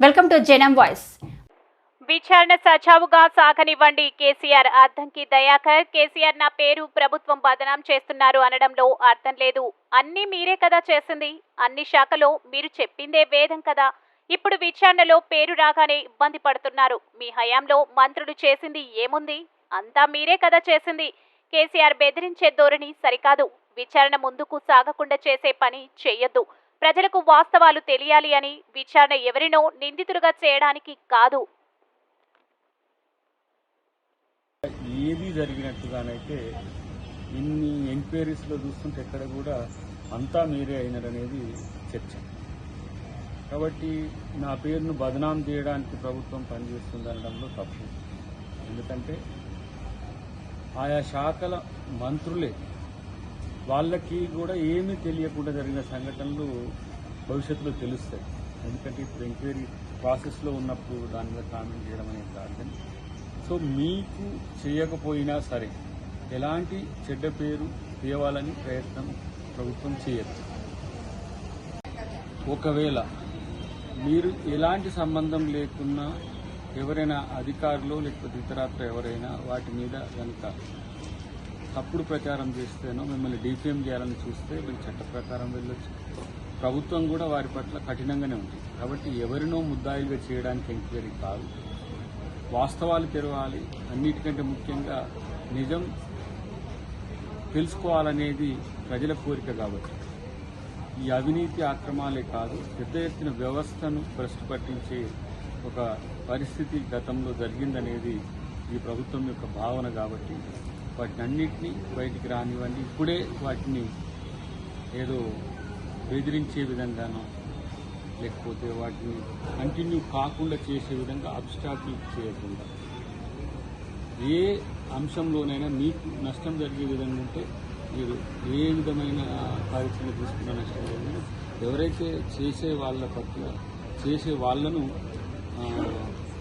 Welcome to జనం voice. విచారణ సజావుగా సాగనివ్వండి కేసీఆర్ అర్థంకి దయాకర్. కేసీఆర్ నా పేరు ప్రభుత్వం బదనాం చేస్తున్నారు అనడంలో అర్థం లేదు. అన్నీ మీరే కదా చేసింది. అన్ని శాఖలో మీరు చెప్పిందే వేదం కదా. ఇప్పుడు విచారణలో పేరు రాగానే ఇబ్బంది పడుతున్నారు. మీ హయాంలో మంత్రులు చేసింది ఏముంది? అంతా మీరే కదా చేసింది. కేసీఆర్ బెదిరించే ధోరణి సరికాదు. విచారణ ముందుకు సాగకుండా చేసే పని చేయొద్దు ప్రజలకు వాస్తవాలు తెలియాలి అని విచారణ ఎవరినో నిందితులుగా చేయడానికి కాదు. ఏది జరిగినట్టుగానైతే ఇన్ని ఎంక్వైరీస్లో చూస్తుంటే ఎక్కడ కూడా అంతా మీరే అయినారనేది చర్చ. కాబట్టి నా పేరును బదనాం చేయడానికి ప్రభుత్వం పనిచేస్తుంది అనడంలో తప్పు. ఎందుకంటే ఆయా శాఖల మంత్రులే వాళ్ళకి కూడా ఏమీ తెలియకుండా జరిగిన సంఘటనలు భవిష్యత్తులో తెలుస్తాయి. ఎందుకంటే ఇప్పుడు ఎంక్వైరీ ప్రాసెస్లో ఉన్నప్పుడు దాని మీద కామెంట్ చేయడం అనేది కాదు సో మీకు చేయకపోయినా సరే ఎలాంటి చెడ్డ పేరు తేవాలని ప్రయత్నం ప్రభుత్వం చేయదు. ఒకవేళ మీరు ఎలాంటి సంబంధం లేకున్నా ఎవరైనా అధికారులు లేకపోతే ఇతరత్ర ఎవరైనా వాటి మీద కనుక తప్పుడు ప్రచారం చేస్తేనో మిమ్మల్ని డిఫేమ్ చేయాలని చూస్తే మీరు చట్ట ప్రకారం వెళ్ళొచ్చు. ప్రభుత్వం కూడా వారి పట్ల కఠినంగానే ఉంటుంది. కాబట్టి ఎవరినో ముద్దాయిలుగా చేయడానికి ఎంక్వైరీ కాదు. వాస్తవాలు తెరవాలి. అన్నిటికంటే ముఖ్యంగా నిజం తెలుసుకోవాలనేది ప్రజల కోరిక కాబట్టి. ఈ అవినీతి ఆక్రమాలే కాదు పెద్ద ఎత్తున వ్యవస్థను భ్రష్టు పట్టించే ఒక పరిస్థితి గతంలో జరిగిందనేది ఈ ప్రభుత్వం యొక్క భావన కాబట్టి వాటిని అన్నింటినీ బయటికి రానివ్వండి. ఇప్పుడే వాటిని ఏదో బెదిరించే విధంగానో లేకపోతే వాటిని కంటిన్యూ కాకుండా చేసే విధంగా అబ్స్టాకిల్ చేయకుండా ఏ అంశంలోనైనా మీకు నష్టం జరిగే విధంగా ఉంటే మీరు ఏ విధమైన కార్యక్రమం తీసుకున్న నష్టం జరిగినా ఎవరైతే చేసే వాళ్ళ పట్ల చేసే వాళ్ళను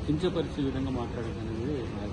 కించపరిచే విధంగా మాట్లాడేది అనేది నా